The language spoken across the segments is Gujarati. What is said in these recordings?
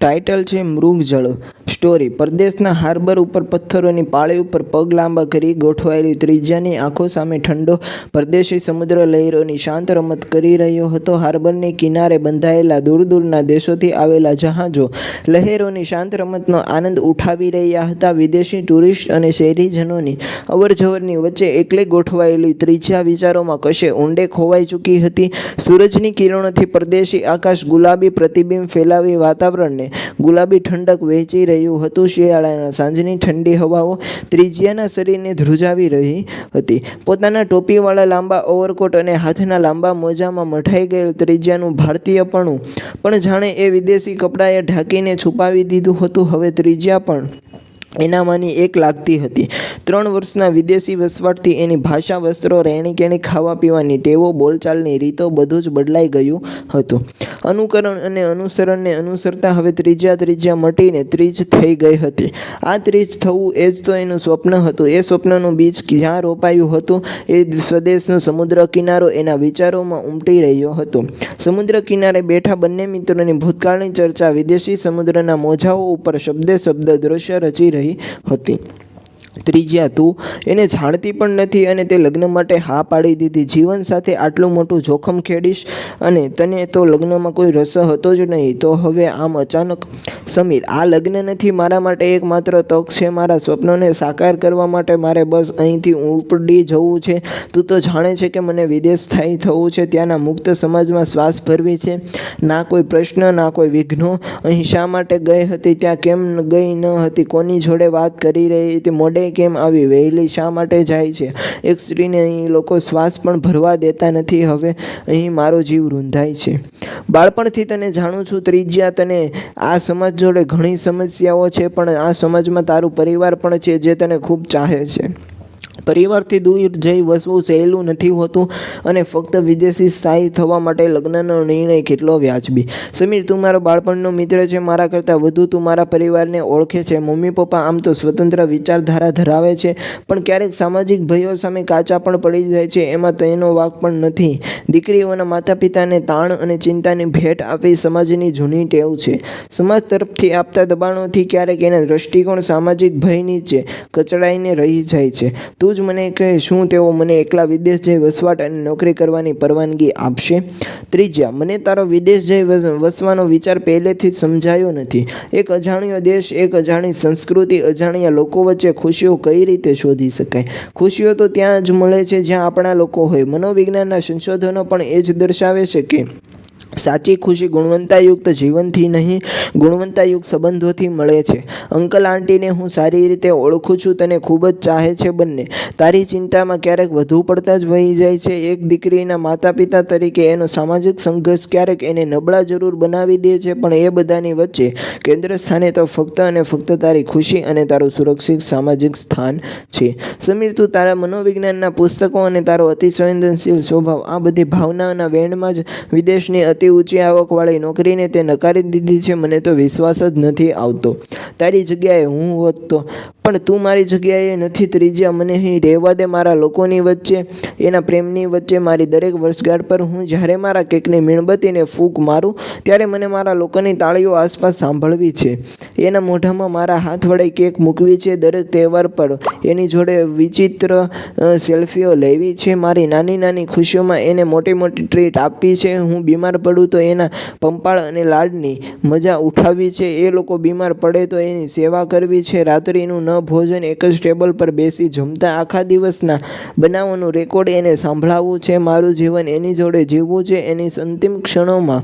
ટાઇટલ છે મૃગજળ. સ્ટોરી પરદેશના હાર્બર ઉપર પથ્થરોની પાળી ઉપર પગ લાંબા કરી ગોઠવાયેલી ત્રિજ્યાની આંખો સામે ઠંડો પરદેશી સમુદ્ર લહેરોની શાંત રમત કરી રહ્યો હતો. હાર્બરની કિનારે બંધાયેલા દૂર દૂરના દેશોથી આવેલા જહાજો લહેરોની શાંત રમતનો આનંદ ઉઠાવી રહ્યા હતા. વિદેશી ટુરિસ્ટ અને શહેરીજનોની અવરજવરની વચ્ચે એકલે ગોઠવાયેલી ત્રિજ્યા વિચારોમાં કશે ઊંડે ખોવાઈ ચૂકી હતી. સૂરજની કિરણોથી પરદેશી આકાશ ગુલાબી પ્રતિબિંબ ફેલાવી વાતાવરણને ગુલાબી ઠંડક વહેંચી રહ્યું હતું. શિયાળાના સાંજની ઠંડી હવાઓ ત્રિજ્યાના શરીરને ધ્રુજાવી રહી હતી. પોતાના ટોપીવાળા લાંબા ઓવરકોટ અને હાથના લાંબા મોજામાં મઠાઈ ગયેલ ત્રિજ્યાનું ભારતીયપણું. પણ જાણે એ વિદેશી કપડાએ ઢાંકીને છુપાવી દીધું હતું. હવે ત્રિજ્યા પણ એનામાંની એક લાગતી હતી. ત્રણ વર્ષના વિદેશી વસવાટથી એની ભાષા, વસ્ત્રો રહેણીકેણી ખાવા પીવાની ટેવો, બોલચાલની રીતો બધું જ બદલાઈ ગયું હતું. અનુકરણ અને અનુસરણને અનુસરતા હવે ત્રીજા ત્રીજા મટીને ત્રીજ થઈ ગઈ હતી. આ ત્રીજ થવું એ જ તો એનું સ્વપ્ન હતું. એ સ્વપ્નનું બીજ ક્યાં રોપાયું હતું? એ સ્વદેશનો સમુદ્ર કિનારો એના વિચારોમાં ઉમટી રહ્યો હતો. સમુદ્ર કિનારે બેઠા બંને મિત્રોની ભૂતકાળની ચર્ચા વિદેશી સમુદ્રના મોજાઓ ઉપર શબ્દે શબ્દ દ્રશ્ય રચી રહી હતી. ત્રીજ્યા, તું એને જાણતી પણ નથી અને તે લગ્ન માટે હા પાડી દીધી. જીવન સાથે આટલું મોટું જોખમ ખેડીશ અને તને તો લગ્નમાં કોઈ રસ હતો જ નહીં, તો હવે આમ અચાનક સમીર, આ લગ્ન નથી મારા માટે એકમાત્ર તક છે. મારા સ્વપ્નોને સાકાર કરવા માટે મારે બસ અહીંથી ઉપડી જવું છે. તું તો જાણે છે કે મને વિદેશ સ્થાયી થવું છે. ત્યાંના મુક્ત સમાજમાં શ્વાસ ભરવી છે. ના કોઈ પ્રશ્ન, ના કોઈ વિઘ્નો. અહીં શા માટે ગઈ હતી? ત્યાં કેમ ગઈ ન હતી? કોની જોડે વાત કરી રહી હતી? મોડે કેમ આવી, વહેલી શા માટે જાય છે? એક સ્ત્રીને અહીં લોકો શ્વાસ પણ ભરવા દેતા નથી, હવે અહીં મારો જીવ રૂંધાય છે. બાળપણથી તને જાણું છું, ત્રિજ્યા તને આ સમાજ જોડે ઘણી સમસ્યાઓ છે, પણ આ સમાજમાં તારું પરિવાર પણ છે, જે તને ખૂબ ચાહે છે. પરિવારથી દૂર જઈ વસવું સહેલું નથી હોતું અને ફક્ત વિદેશી સ્થાયી થવા માટે લગ્નનો નિર્ણય કેટલો વ્યાજબી. સમીર, તું મારો બાળપણનો મિત્ર છે, મારા કરતાં વધુ તું મારા પરિવારને ઓળખે છે. મમ્મી, પપ્પા આમ તો સ્વતંત્ર વિચારધારા ધરાવે છે, પણ ક્યારેક સામાજિક ભયો સામે કાચા પણ પડી જાય છે, એમાં તેનો વાક પણ નથી. દીકરીઓના માતા પિતાને તાણ અને ચિંતાની ભેટ આપી સમાજની જૂની ટેવ છે. સમાજ તરફથી આપતા દબાણોથી ક્યારેક એના દ્રષ્ટિકોણ સામાજિક ભય નીચે કચડાઈને રહી જાય છે. તું જ મને કહે શું તેઓ મને એકલા વિદેશ જઈ વસવાટ અને નોકરી કરવાની પરવાનગી આપશે? ત્રીજા મને તારો વિદેશ જઈ વસવાનો વિચાર પહેલેથી જ સમજાયો નથી. એક અજાણ્યો દેશ, એક અજાણી સંસ્કૃતિ, અજાણ્યા લોકો વચ્ચે ખુશીઓ કઈ રીતે શોધી શકાય? ખુશીઓ તો ત્યાં જ મળે છે જ્યાં આપણા લોકો હોય. મનોવિજ્ઞાનના સંશોધનો પણ એ જ દર્શાવે છે કે સાચી ખુશી ગુણવત્તાયુક્ત જીવનથી નહીં ગુણવત્તાયુક્ત સંબંધોથી મળે છે. અંકલ આંટીને હું સારી રીતે ઓળખું છું, તને ખૂબ જ ચાહે છે બંને. તારી ચિંતામાં ક્યારેક વધુ પડતા જ વહી જાય છે. એક દીકરીના માતા પિતા તરીકે એનો સામાજિક સંઘર્ષ ક્યારેક એને નબળા જરૂર બનાવી દે છે, પણ એ બધાની વચ્ચે કેન્દ્ર સ્થાને તો ફક્ત અને ફક્ત તારી ખુશી અને તારું સુરક્ષિત સામાજિક સ્થાન છે. સમીર, તું તારા મનોવિજ્ઞાનના પુસ્તકો અને તારો અતિ સંવેદનશીલ સ્વભાવ, આ બધી ભાવનાઓના વેણમાં જ વિદેશની અતિ ઊંચી આવકવાળી નોકરીને તે નકારી દીધી છે, મને તો વિશ્વાસ જ નથી આવતો. તારી જગ્યાએ હું હોત તો પણ તું મારી જગ્યાએ નથી ત્રીજા મને અહીં રહેવા દે મારા લોકોની વચ્ચે, એના પ્રેમની વચ્ચે મારી દરેક વર્ષગાંઠ પર હું જ્યારે મારા કેકની મીણબત્તીને ફૂંક મારું, ત્યારે મને મારા લોકોની તાળીઓ આસપાસ સાંભળવી છે. એના મોઢામાં મારા હાથ વડે કેક મૂકવી છે દરેક તહેવાર પર. એની જોડે વિચિત્ર સેલ્ફીઓ લેવી છે. મારી નાની નાની ખુશીઓમાં એને મોટી મોટી ટ્રીટ આપવી છે. હું બીમાર પડું તો એના પંપાળ અને લાડની મજા ઉઠાવી છે. એ લોકો બીમાર પડે તો એની સેવા કરવી છે. રાત્રિનું ન ભોજન એક જ ટેબલ પર બેસી જમતા આખા દિવસના બનાવોનું રેકોર્ડ એને સાંભળાવવું છે. મારું જીવન એની જોડે જીવવું છે. એની અંતિમ ક્ષણોમાં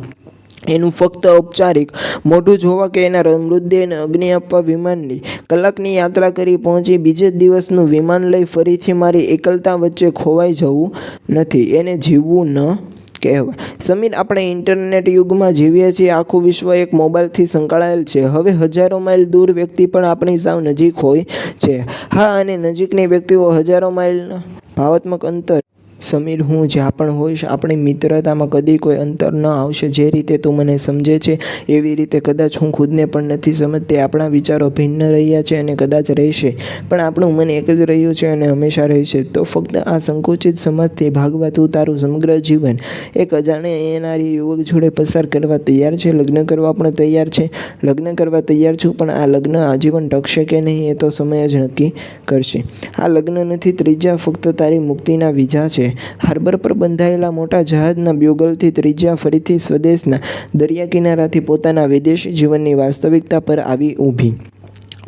એનું ફક્ત ઔપચારિક, મોઢું જોવા કે એના મૃતદેહને અગ્નિ આપવા વિમાનની કલાકની યાત્રા કરી પહોંચી. બીજે દિવસનું વિમાન લઈ ફરીથી મારી એકલતા વચ્ચે ખોવાઈ જવું નથી. એને જીવવું ન કહેવાય. સમીર, આપણે ઇન્ટરનેટ યુગમાં જીવીએ છીએ, આખું વિશ્વ એક મોબાઈલથી સંકળાયેલ છે. હવે હજારો માઇલ દૂર વ્યક્તિ પણ આપણી સાવ નજીક હોય છે. હા, અને નજીકની વ્યક્તિઓ હજારો માઇલના ભાવાત્મક અંતર સમીર, હું જ્યાં પણ હોઈશ, આપણી મિત્રતામાં કદી કોઈ અંતર ન આવશે. જે રીતે તું મને સમજે છે, એવી રીતે કદાચ હું ખુદને પણ નથી સમજતી. આપણા વિચારો ભિન્ન રહ્યા છે અને કદાચ રહેશે. પણ આપણું મન એક જ રહ્યું છે અને હંમેશા રહેશે. તો ફક્ત આ સંકુચિત સમાજથી ભાગવા તું તારું સમગ્ર જીવન. એક અજાણે એનારી યુવક જોડે પસાર કરવા તૈયાર છે. લગ્ન કરવા પણ તૈયાર છે. લગ્ન કરવા તૈયાર છું, પણ આ લગ્ન આજીવન ટકશે કે નહીં એ તો સમય જ નક્કી કરશે. આ લગ્ન નથી, ત્રીજા ફક્ત તારી મુક્તિના વિઝા છે. હાર્બર પર બંધાયેલા મોટા જહાજના બ્યુગલથી ત્રીજા ફરીથી સ્વદેશના દરિયા કિનારાથી પોતાના વિદેશી જીવનની વાસ્તવિકતા પર આવી ઊભી.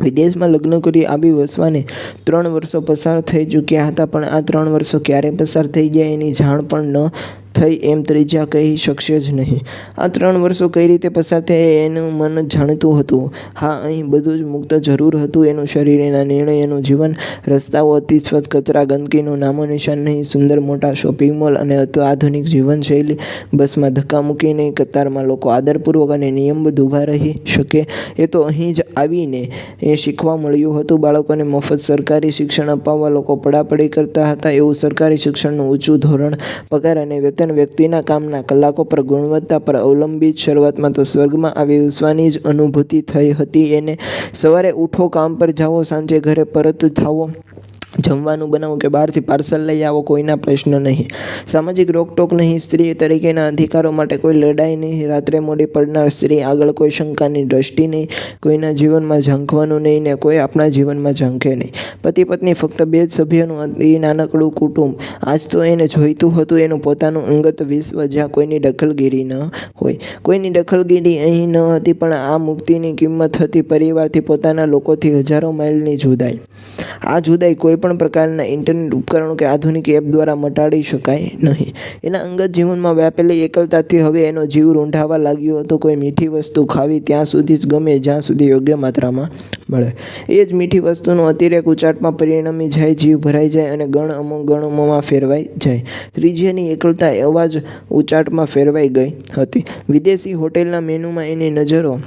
વિદેશમાં લગ્ન કરી આવી વસવાને ત્રણ વર્ષો પસાર થઈ ચૂક્યા હતા, પણ આ ત્રણ વર્ષો ક્યારે પસાર થઈ ગયા એની જાણ પણ ન થઈ એમ ત્રીજા કહી શકશે જ નહીં. આ ત્રણ વર્ષો કઈ રીતે પસાર થયા એનું મન જાણતું હતું. હા, અહીં બધું જ મુક્ત જરૂર હતું. એનું શરીર, એના નિર્ણય, એનું જીવન, રસ્તાઓ અતિ સ્વચ્છ કચરા, ગંદકીનું નામો નિશાન નહીં, સુંદર મોટા શોપિંગ મોલ અને આધુનિક જીવનશૈલી. બસમાં ધક્કા મૂકીને કતારમાં લોકો આદરપૂર્વક અને નિયમબદ્ધ ઊભા રહી શકે. એ તો અહીં જ આવીને એ શીખવા મળ્યું હતું. બાળકોને મફત સરકારી શિક્ષણ અપાવવા લોકો પડાપડી કરતા હતા. એવું સરકારી શિક્ષણનું ઊંચું ધોરણ, પગાર અને વેતન વ્યક્તિના કામના કલાકો પર ગુણવત્તા પર અવલંબિત શરૂઆતમાં તો સ્વર્ગમાં આવી વિશ્વાની જ અનુભૂતિ થઈ હતી. એને સવારે ઉઠો, કામ પર જાઓ, સાંજે ઘરે પરત થાવો જમવાનું બનાવો કે બહારથી પાર્સલ લઈ આવો, કોઈના પ્રશ્ન નહીં. સામાજિક રોકટોક નહીં, સ્ત્રી તરીકેના અધિકારો માટે કોઈ લડાઈ નહીં. રાત્રે મોડી પડનાર સ્ત્રી આગળ કોઈ શંકાની દ્રષ્ટિ નહીં. કોઈના જીવનમાં ઝાંખવાનું નહીં ને કોઈ આપણા જીવનમાં ઝાંખે નહીં. પતિ પત્ની ફક્ત બે જ સભ્યોનું અતિ નાનકડું કુટુંબ. આજ તો એને જોઈતું હતું, એનું પોતાનું અંગત વિશ્વ જ્યાં કોઈની દખલગીરી ન હોય. કોઈની દખલગીરી અહીં ન હતી, પણ આ મુક્તિની કિંમત હતી પરિવારથી પોતાના લોકોથી હજારો માઇલની જુદાઈ. આ જુદાઈ કોઈ પણ પ્રકારના ઇન્ટરનેટ ઉપકરણો કે આધુનિક એપ દ્વારા મટાડી શકાય નહીં. એના અંગત જીવનમાં વ્યાપેલી એકલતાથી હવે એનો જીવ રૂંઢાવા લાગ્યો હતો. કોઈ મીઠી વસ્તુ ખાવી ત્યાં સુધી જ ગમે, જ્યાં સુધી યોગ્ય માત્રામાં મળે. એ જ મીઠી વસ્તુનો અતિરેક ઉચાટમાં પરિણમી જાય, જીવ ભરાઈ જાય અને ગણ અમુક ગણમોમાં ફેરવાઈ જાય. ત્રીજીની એકલતા એવા જ ઉચાટમાં ફેરવાઈ ગઈ હતી. વિદેશી હોટેલના મેનુમાં એની નજરો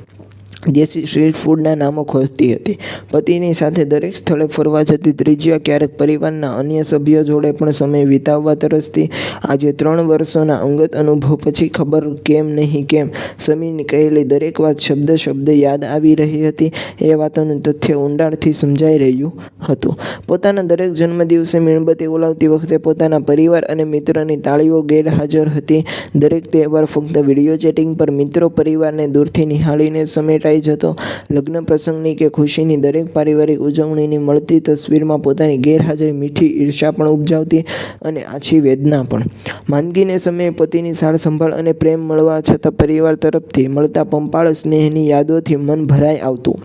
દેશી સ્ટ્રીટ ફૂડના નામો ખોજતી હતી. પતિની સાથે દરેક સ્થળે ફરવા જતી ત્રીજ્યા ક્યારેક પરિવારના અન્ય સભ્યો જોડે પણ સમય વિતાવવા તરસતી. આજે ત્રણ વર્ષોના અંગત અનુભવ પછી ખબર કેમ નહીં કેમ સમીની કહેલી દરેક વાત શબ્દ શબ્દ યાદ આવી રહી હતી. એ વાતોનું તથ્ય ઊંડાણથી સમજાઈ રહ્યું હતું. પોતાના દરેક જન્મદિવસે મીણબત્તી ઓલાવતી વખતે પોતાના પરિવાર અને મિત્રની તાળીઓ ગેરહાજર હતી. દરેક તહેવાર ફક્ત વીડિયો ચેટિંગ પર મિત્રો પરિવારને દૂરથી નિહાળીને સમેટાઈ જતો. લગ્ન પ્રસંગની કે ખુશીની દરેક પારિવારિક ઉજવણીની મળતી તસવીરમાં પોતાની ગેરહાજરી, મીઠી ઈર્ષા પણ ઉપજાવતી અને આછી વેદના પણ. માંદગીને સમયે પતિની સાર સંભાળ અને પ્રેમ મળવા છતાં પરિવાર તરફથી મળતા પંપાળ સ્નેહની યાદોથી મન ભરાઈ આવતું.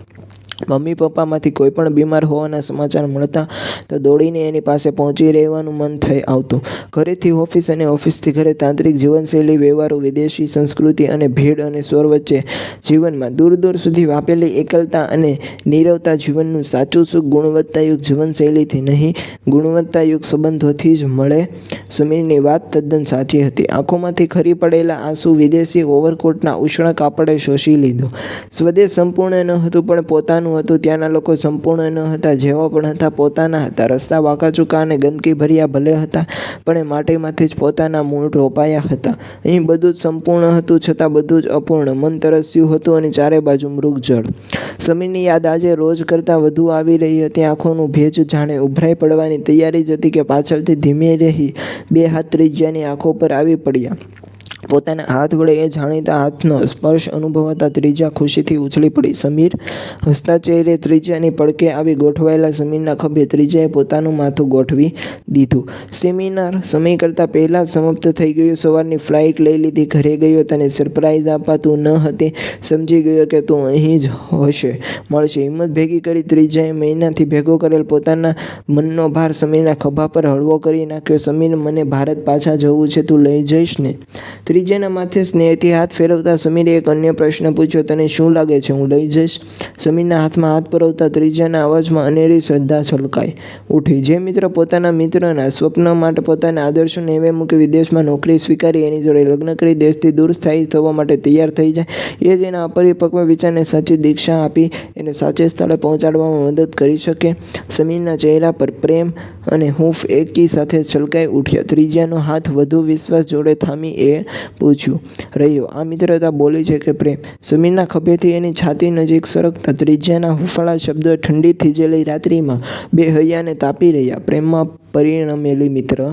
મમ્મી પપ્પામાંથી કોઈ પણ બીમાર હોવાના સમાચાર મળતા તો દોડીને એની પાસે પહોંચી રહેવાનું મન થઈ આવતું. ઘરેથી ઓફિસ અને ઓફિસથી ઘરે તાંત્રિક જીવનશૈલી, વ્યવહારો, વિદેશી સંસ્કૃતિ અને ભીડ અને સ્વર વચ્ચે જીવનમાં દૂર દૂર સુધી વાપેલી એકલતા અને નીરવતા જીવનનું સાચું સુખ ગુણવત્તાયુક્ત જીવનશૈલીથી નહીં, ગુણવત્તાયુક્ત સંબંધોથી જ મળે. સમીરની વાત તદ્દન સાચી હતી. આંખોમાંથી ખરી પડેલા આંસુ વિદેશી ઓવરકોટના ઉષ્ણ કાપડે શોષી લીધો. સ્વદેશ સંપૂર્ણ ન હતું પણ પોતાનું હતું. ત્યાંના લોકો સંપૂર્ણ ન હતા જેવા પણ હતા, પોતાના હતા. રસ્તા વાંકાચૂકા અને ગંદકી ભર્યા ભલે હતા, પણ એ માટીમાંથી જ પોતાના મૂળ રોપાયા હતા. અહીં બધું જ સંપૂર્ણ હતું, છતાં બધું જ અપૂર્ણ. મન તરસ્યું હતું અને ચારે બાજુ મૃગજળ સમીરની યાદ આજે રોજ કરતાં વધુ આવી રહી હતી. આંખોનું ભેજ જાણે ઉભરાઈ પડવાની તૈયારી જ હતી કે પાછળથી ધીમે રહી બે હાથ ત્રિજ્યાની આંખો પર આવી પડ્યા. પોતાના હાથ વડે એ જાણીતા હાથનો સ્પર્શ અનુભવાતા ત્રીજા ખુશીથી ઉછળી પડી. સમીર હસતા ચહેરે ત્રીજાની પડકે આવી ગોઠવાયેલા સમીરના ખભે ત્રીજાએ પોતાનું માથું ગોઠવી દીધું. સેમિનાર સમય કરતાં પહેલાં સમાપ્ત થઈ ગયું. સવારની ફ્લાઇટ લઈ લીધી. ઘરે ગયો તને સરપ્રાઈઝ અપાતું ન હતી. સમજી ગયો કે તું અહીં જ હશે. મળશે. હિંમત ભેગી કરી ત્રીજાએ મહિનાથી ભેગો કરેલ પોતાના મનનો ભાર સમીરના ખભા પર હળવો કરી નાખ્યો. સમીર, મને ભારત પાછા જવું છે. તું લઈ જઈશ ને? ત્રીજાના માથે સ્નેહથી હાથ ફેરવતા સમીરે એક અન્ય પ્રશ્ન પૂછ્યો, તને શું લાગે છે? હું લઈ જઈશ? સમીરના હાથમાં હાથ પરવતા ત્રીજાના અવાજમાં અનેરી શ્રદ્ધા છલકાઈ. ઉઠી જે મિત્ર પોતાના મિત્રના સ્વપ્ન માટે પોતાના આદર્શોને એવે મૂકી વિદેશમાં નોકરી સ્વીકારી, એની જોડે લગ્ન કરી દેશથી દૂર સ્થાયી થવા માટે તૈયાર થઈ જાય. એ જ એના અપરિપક્વ વિચારને સાચી દીક્ષા આપી એને સાચે સ્થળે પહોંચાડવામાં મદદ કરી શકે. સમીરના ચહેરા પર પ્રેમ અને હૂંફ એકી સાથે છલકાઈ ઉઠ્યા. ત્રીજાનો હાથ વધુ વિશ્વાસ જોડે થામી એ પૂછ્યું રહ્યો આ મિત્રતા બોલી છે કે પ્રેમ? સમીરના ખભેથી એની છાતી નજીક સરકતા ત્રીજાના હુંફાળા શબ્દો ઠંડી થીજેલી રાત્રિમાં બે હૈયાને તાપી રહ્યા. પ્રેમમાં પરિણમેલી મિત્ર